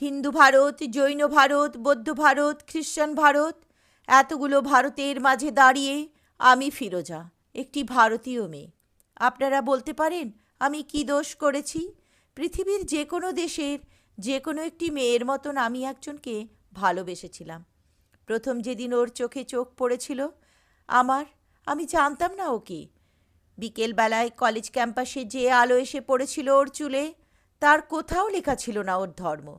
হিন্দু ভারত, জৈন ভারত, বৌদ্ধ ভারত খ্রিস্টান ভারত, এতগুলো ভারতের মাঝে দাঁড়িয়ে আমি ফিরোজা, একটি ভারতীয় মেয়ে। আপনারা বলতে পারেন, আমি কি দোষ করেছি? পৃথিবীর যে কোনো দেশের যে কোনো একটি মেয়ের মতন আমি একজনকে ভালোবেসেছিলাম। প্রথম যেদিন ওর চোখে চোখ পড়েছিল, আমার, আমি জানতাম না ওকে বিকেলবেলায় কলেজ ক্যাম্পাসে যে আলো এসে পড়েছিল ওর চুলে, তার কোথাও লেখা ছিল না ওর ধর্ম।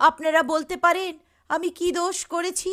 আপনারা বলতে পারেন আমি কি দোষ করেছি?